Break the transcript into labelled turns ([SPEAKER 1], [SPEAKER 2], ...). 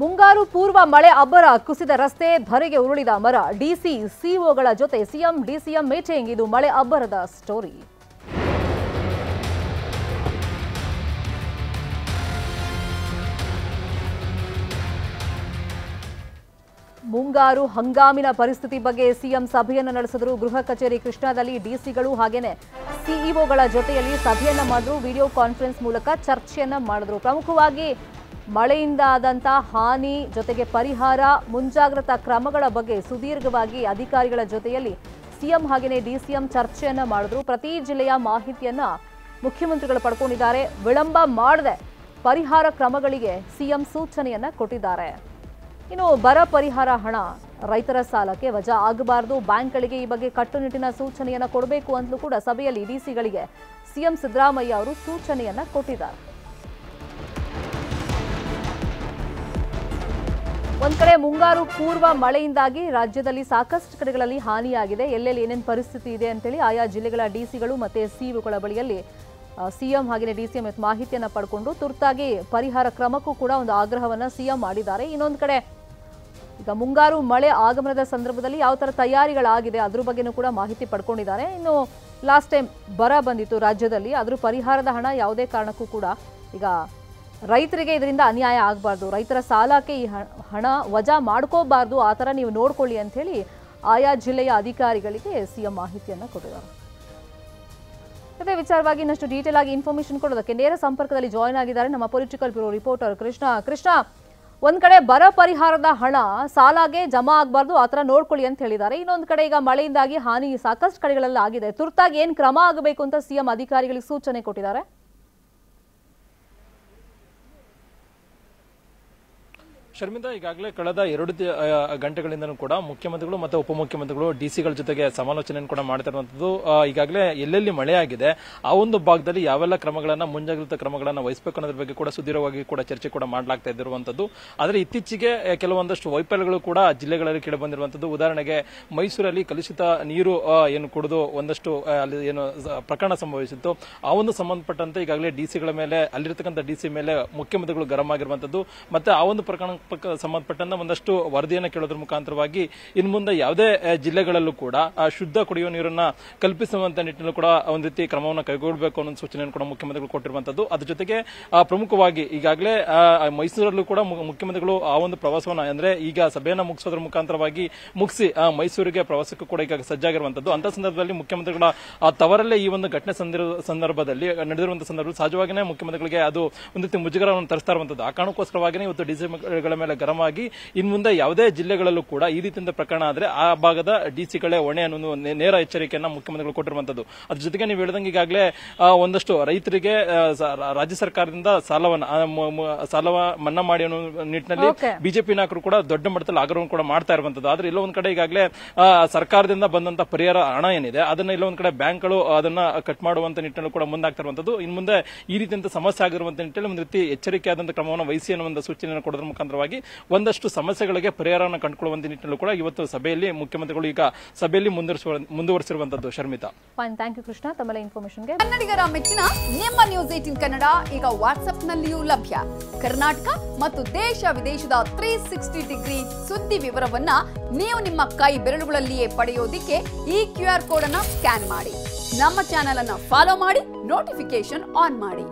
[SPEAKER 1] ಮುಂಗಾರು ಪೂರ್ವ ಮಳೆ ಅಬ್ಬರ ಕುಸಿದ ರಸ್ತೆ ಧರೆಗೆ ಉರುಳಿದ ಮರ. ಡಿಸಿ ಸಿಒಗಳ ಜೊತೆ ಸಿಎಂ ಡಿಸಿಎಂ ಮೀಟಿಂಗ್. ಇದು ಮಳೆ ಅಬ್ಬರದ ಸ್ಟೋರಿ. ಮುಂಗಾರು ಹಂಗಾಮಿನ ಪರಿಸ್ಥಿತಿ ಬಗ್ಗೆ ಸಿಎಂ ಸಭೆಯನ್ನು ನಡೆಸಿದ್ರು ಗೃಹ ಕಚೇರಿ ಕೃಷ್ಣಾದಲ್ಲಿ ಡಿಸಿಗಳು ಹಾಗೇನೆ ಸಿಇಒಗಳ ಜೊತೆಯಲ್ಲಿ ಸಭೆಯನ್ನ ಮಾಡಿದ್ರು ವಿಡಿಯೋ ಕಾನ್ಫರೆನ್ಸ್ ಮೂಲಕ ಚರ್ಚೆಯನ್ನ ಮಾಡಿದ್ರು. ಪ್ರಮುಖವಾಗಿ ಮಳೆಯಿಂದ ಆದಂತ ಹಾನಿ ಜೊತೆಗೆ ಪರಿಹಾರ, ಮುಂಜಾಗ್ರತಾ ಕ್ರಮಗಳ ಬಗ್ಗೆ ಸುದೀರ್ಘವಾಗಿ ಅಧಿಕಾರಿಗಳ ಜೊತೆಯಲ್ಲಿ ಸಿಎಂ ಹಾಗೆಯೇ ಡಿಸಿಎಂ ಚರ್ಚೆಯನ್ನ ಮಾಡಿದ್ರು. ಪ್ರತಿ ಜಿಲ್ಲೆಯ ಮಾಹಿತಿಯನ್ನ ಮುಖ್ಯಮಂತ್ರಿಗಳು ಪಡ್ಕೊಂಡಿದ್ದಾರೆ. ವಿಳಂಬ ಮಾಡದೆ ಪರಿಹಾರ ಕ್ರಮಗಳಿಗೆ ಸಿಎಂ ಸೂಚನೆಯನ್ನ ಕೊಟ್ಟಿದ್ದಾರೆ. ಇನ್ನು ಬರ ಪರಿಹಾರ ಹಣ ರೈತರ ಸಾಲಕ್ಕೆ ವಜಾ ಆಗಬಾರದು. ಬ್ಯಾಂಕ್ಗಳಿಗೆ ಈ ಬಗ್ಗೆ ಕಟ್ಟುನಿಟ್ಟಿನ ಸೂಚನೆಯನ್ನ ಕೊಡಬೇಕು ಅಂತಲೂ ಕೂಡ ಸಭೆಯಲ್ಲಿ ಡಿಸಿಗಳಿಗೆ ಸಿಎಂ ಸಿದ್ದರಾಮಯ್ಯ ಅವರು ಸೂಚನೆಯನ್ನ ಕೊಟ್ಟಿದ್ದಾರೆ. ಒಂದ್ ಕಡೆ ಮುಂಗಾರು ಪೂರ್ವ ಮಳೆಯಿಂದಾಗಿ ರಾಜ್ಯದಲ್ಲಿ ಸಾಕಷ್ಟು ಕಡೆಗಳಲ್ಲಿ ಹಾನಿಯಾಗಿದೆ. ಎಲ್ಲೆಲ್ಲಿ ಏನೇನು ಪರಿಸ್ಥಿತಿ ಇದೆ ಅಂತೇಳಿ ಆಯಾ ಜಿಲ್ಲೆಗಳ ಡಿಸಿಗಳು ಮತ್ತೆ ಸಿಇಒಗಳ ಬಳಿಯಲ್ಲಿ ಸಿಎಂ ಹಾಗೆಯೇ ಡಿಸಿಎಂ ಮಾಹಿತಿಯನ್ನ ಪಡ್ಕೊಂಡು ತುರ್ತಾಗಿ ಪರಿಹಾರ ಕ್ರಮಕ್ಕೂ ಕೂಡ ಒಂದು ಆಗ್ರಹವನ್ನ ಸಿಎಂ ಮಾಡಿದ್ದಾರೆ. ಇನ್ನೊಂದು ಕಡೆ ಈಗ ಮುಂಗಾರು ಮಳೆ ಆಗಮನದ ಸಂದರ್ಭದಲ್ಲಿ ಯಾವ ಥರ ತಯಾರಿಗಳಾಗಿದೆ ಅದ್ರ ಬಗ್ಗೆನೂ ಕೂಡ ಮಾಹಿತಿ ಪಡ್ಕೊಂಡಿದ್ದಾರೆ. ಇನ್ನು ಲಾಸ್ಟ್ ಟೈಮ್ ಬರ ಬಂದಿತ್ತು ರಾಜ್ಯದಲ್ಲಿ ಅದ್ರ ಪರಿಹಾರದ ಹಣ ಯಾವುದೇ ಕಾರಣಕ್ಕೂ ಕೂಡ ಈಗ ರೈತರಿಗೆ ಇದರಿಂದ ಅನ್ಯಾಯ ಆಗಬಾರ್ದು. ರೈತರ ಸಾಲಕ್ಕೆ ಈ ಹಣ ವಜಾ ಮಾಡ್ಕೋಬಾರ್ದು. ಆ ಥರ ನೀವು ನೋಡ್ಕೊಳ್ಳಿ ಅಂಥೇಳಿ ಆಯಾ ಜಿಲ್ಲೆಯ ಅಧಿಕಾರಿಗಳಿಗೆ ಸಿಎಂ ಮಾಹಿತಿಯನ್ನು ಕೊಟ್ಟಿದ್ದಾರೆ. ಅದೇ ವಿಚಾರವಾಗಿ ಇನ್ನಷ್ಟು ಡೀಟೇಲ್ ಆಗಿ ಇನ್ಫಾರ್ಮೇಶನ್ ಕೊಡೋದಕ್ಕೆ ನೇರ ಸಂಪರ್ಕದಲ್ಲಿ ಜಾಯ್ನ್ ಆಗಿದ್ದಾರೆ ನಮ್ಮ political bureau reporter Krishna. Krishna, ಒಂದ್ ಕಡೆ ಬರ ಪರಿಹಾರದ ಹಣ ಸಾಲಾಗೆ ಜಮಾ ಆಗಬಾರ್ದು. ಆ ಥರ ನೋಡ್ಕೊಳ್ಳಿ ಅಂತ ಹೇಳಿದ್ದಾರೆ. ಇನ್ನೊಂದು ಕಡೆ ಈಗ ಮಳೆಯಿಂದಾಗಿ ಹಾನಿ ಸಾಕಷ್ಟು ಕಡೆಗಳಲ್ಲಿ ಆಗಿದೆ. ತುರ್ತಾಗಿ ಏನ್ ಕ್ರಮ ಆಗಬೇಕು ಅಂತ ಸಿಎಂ ಅಧಿಕಾರಿಗಳಿಗೆ ಸೂಚನೆ ಕೊಟ್ಟಿದ್ದಾರೆ.
[SPEAKER 2] ಶರ್ಮಿಂದ ಈಗಾಗಲೇ ಕಳೆದ ಎರಡು ಗಂಟೆಗಳಿಂದಲೂ ಕೂಡ ಮುಖ್ಯಮಂತ್ರಿಗಳು ಮತ್ತು ಉಪಮುಖ್ಯಮಂತ್ರಿಗಳು ಡಿಸಿಗಳ ಜೊತೆಗೆ ಸಮಾಲೋಚನೆಯನ್ನು ಕೂಡ ಮಾಡ್ತಿರುವಂತದ್ದು ಆ, ಈಗಾಗಲೇ ಎಲ್ಲೆಲ್ಲಿ ಮಳೆಯಾಗಿದೆ ಆ ಒಂದು ಭಾಗದಲ್ಲಿ ಯಾವೆಲ್ಲ ಕ್ರಮಗಳನ್ನು ಮುಂಜಾಗ್ರತಾ ಕ್ರಮಗಳನ್ನು ವಹಿಸಬೇಕು ಅನ್ನೋದ್ರ ಬಗ್ಗೆ ಕೂಡ ಸುದೀರ್ಘವಾಗಿ ಕೂಡ ಚರ್ಚೆ ಕೂಡ ಮಾಡಲಾಗ್ತಾ ಇದ್ದಿರುವಂತದ್ದು. ಆದರೆ ಇತ್ತೀಚೆಗೆ ಕೆಲವೊಂದಷ್ಟು ವೈಫಲ್ಯಗಳು ಕೂಡ ಜಿಲ್ಲೆಗಳಲ್ಲಿ ಕೇಳಿ ಬಂದಿರುವಂತದ್ದು. ಉದಾಹರಣೆಗೆ ಮೈಸೂರಲ್ಲಿ ಕಲುಷಿತ ನೀರು ಏನು ಕುಡಿದು ಒಂದಷ್ಟು ಅಲ್ಲಿ ಏನು ಪ್ರಕರಣ ಸಂಭವಿಸಿತ್ತು. ಆ ಒಂದು ಸಂಬಂಧಪಟ್ಟಂತೆ ಈಗಾಗಲೇ ಡಿಸಿಗಳ ಮೇಲೆ ಅಲ್ಲಿರ್ತಕ್ಕಂಥ ಡಿಸಿ ಮೇಲೆ ಮುಖ್ಯಮಂತ್ರಿಗಳು ಗರಂ ಆಗಿರುವಂತದ್ದು. ಮತ್ತೆ ಆ ಒಂದು ಪ್ರಕರಣ ಪಕ್ಕ- ಸಂಬಂಧಪಟ್ಟಂತ ಒಂದಷ್ಟು ವರದಿಯನ್ನು ಕೇಳೋದ್ರ ಮುಖಾಂತರವಾಗಿ ಇನ್ನು ಮುಂದೆ ಯಾವುದೇ ಜಿಲ್ಲೆಗಳಲ್ಲೂ ಕೂಡ ಶುದ್ಧ ಕುಡಿಯುವ ನೀರನ್ನ ಕಲ್ಪಿಸುವಂತ ನಿಟ್ಟಿನಲ್ಲೂ ಕೂಡ ಒಂದು ರೀತಿ ಕ್ರಮವನ್ನು ಕೈಗೊಳ್ಳಬೇಕು ಅನ್ನೋ ಸೂಚನೆಯನ್ನು ಕೂಡ ಮುಖ್ಯಮಂತ್ರಿಗಳು ಕೊಟ್ಟಿರುವಂತದ್ದು. ಅದ್ರ ಜೊತೆಗೆ ಪ್ರಮುಖವಾಗಿ ಈಗಾಗಲೇ ಮೈಸೂರಲ್ಲೂ ಕೂಡ ಮುಖ್ಯಮಂತ್ರಿಗಳು ಆ ಒಂದು ಪ್ರವಾಸವನ್ನ, ಅಂದ್ರೆ ಈಗ ಸಭೆಯನ್ನ ಮುಗಿಸೋದ್ರ ಮುಖಾಂತರವಾಗಿ ಮುಗಿಸಿ ಮೈಸೂರಿಗೆ ಪ್ರವಾಸಕ್ಕೂ ಕೂಡ ಈಗ ಸಜ್ಜಾಗಿರುವಂತದ್ದು. ಅಂತ ಸಂದರ್ಭದಲ್ಲಿ ಮುಖ್ಯಮಂತ್ರಿಗಳ ತವರಲ್ಲೇ ಈ ಒಂದು ಘಟನೆ ಸಂದಿರ- ಸಂದರ್ಭದಲ್ಲಿ ನಡೆದಿರುವಂತಹ ಸಂದರ್ಭದಲ್ಲಿ ಸಹಜವಾಗಿಯೇ ಮುಖ್ಯಮಂತ್ರಿಗಳಿಗೆ ಅದು ಒಂದು ರೀತಿ ಮುಜುಗರವನ್ನು ತರಿಸ್ತಾ ಇರುವಂತದ್ದು. ಆ ಕಾರಣಕ್ಕೋಸ್ಕರವಾಗಿಯೇ ಇವತ್ತು ಡಿಸಿಗಳ ಮೇಲೆ ಗರಂ ಆಗಿ ಇನ್ನು ಮುಂದೆ ಯಾವುದೇ ಜಿಲ್ಲೆಗಳಲ್ಲೂ ಕೂಡ ಈ ರೀತಿಯಿಂದ ಪ್ರಕರಣ ಆದ್ರೆ ಆ ಭಾಗದ ಡಿಸಿಗಳೇ ಹೊಣೆ ಅನ್ನೋದು ನೇರ ಎಚ್ಚರಿಕೆಯನ್ನ ಮುಖ್ಯಮಂತ್ರಿಗಳು ಕೊಟ್ಟಿರುವಂತದ್ದು. ಅದ್ರ ಜೊತೆಗೆ ನೀವು ಹೇಳಿದಂಗೆ ಈಗಾಗಲೇ ಒಂದಷ್ಟು ರೈತರಿಗೆ ರಾಜ್ಯ ಸರ್ಕಾರದಿಂದ ಸಾಲವನ್ನ ಸಾಲ ಮನ್ನಾ ಮಾಡಿ ಅನ್ನೋ ನಿಟ್ಟಿನಲ್ಲಿ ಬಿಜೆಪಿ ನಾಯಕರು ಕೂಡ ದೊಡ್ಡ ಮಟ್ಟದಲ್ಲಿ ಆಗ್ರಹವನ್ನು ಕೂಡ ಮಾಡ್ತಾ ಇರುವಂತದ್ದು. ಆದ್ರೆ ಇಲ್ಲ ಒಂದ್ ಕಡೆ ಈಗಾಗಲೇ ಸರ್ಕಾರದಿಂದ ಬಂದಂತ ಪರಿಹಾರ ಹಣ ಏನಿದೆ ಅದನ್ನ ಇಲ್ಲೊಂದ್ ಒಂದ್ ಕಡೆ ಬ್ಯಾಂಕ್ಗಳು ಅದನ್ನ ಕಟ್ ಮಾಡುವಂತ ನಿಟ್ಟಿನಲ್ಲಿ ಕೂಡ ಮುಂದಾಗ್ತಾ ಇರುವಂತದ್ದು. ಇನ್ನು ಮುಂದೆ ಈ ರೀತಿಯಂತ ಸಮಸ್ಯೆ ಆಗಿರುವಂತ ನಿಟ್ಟಿನಲ್ಲಿ ಒಂದು ರೀತಿ ಎಚ್ಚರಿಕೆಯಾದಂತ ಕ್ರಮವನ್ನು ವಹಿಸಿ ಅನ್ನೋ ಒಂದು ಸೂಚನೆಯನ್ನು ಕೊಡೋದ್ರ ಮುಖಾಂತರವಾಗಿ ಒಂದಷ್ಟು ಸಮಸ್ಯೆಗಳಿಗೆ ಪರಿಹಾರವನ್ನು ಕಂಡುಕೊಳ್ಳುವಂತ ನಿಟ್ಟಿನಲ್ಲೂ ಕೂಡ ಇವತ್ತು ಸಭೆಯಲ್ಲಿ ಮುಖ್ಯಮಂತ್ರಿಗಳು ಈಗ ಸಭೆಯಲ್ಲಿ ಮುಂದುವರಿಸುವ ಮುಂದುವರಿಸಿರುವಂತದ್ದು Sharmita.
[SPEAKER 1] Fine thank you Krishna. ತಮ್ಮೆಲ್ಲ ಇನ್ಫಾರ್ಮೇಶನ್ಗೆ
[SPEAKER 3] ಕನ್ನಡಿಗರ ಮೆಚ್ಚಿನ ನಿಮ್ಮ ನ್ಯೂಸ್ ಏಟಿನ್ ಕನ್ನಡ ಈಗ ವಾಟ್ಸ್ಆಪ್ನಲ್ಲಿಯೂ ಲಭ್ಯ. ಕರ್ನಾಟಕ ಮತ್ತು ದೇಶ ವಿದೇಶದ ತ್ರೀ ಸಿಕ್ಸ್ಟಿ ಡಿಗ್ರಿ ಸುದ್ದಿ ವಿವರವನ್ನ ನೀವು ನಿಮ್ಮ ಕೈ ಬೆರಳುಗಳಲ್ಲಿಯೇ ಪಡೆಯೋದಿಕ್ಕೆ ಈ ಕ್ಯೂ ಆರ್ ಕೋಡ್ ಅನ್ನ ಸ್ಕ್ಯಾನ್ ಮಾಡಿ. ನಮ್ಮ ಚಾನೆಲ್ ಅನ್ನ ಫಾಲೋ ಮಾಡಿ ನೋಟಿಫಿಕೇಶನ್ ಆನ್ ಮಾಡಿ.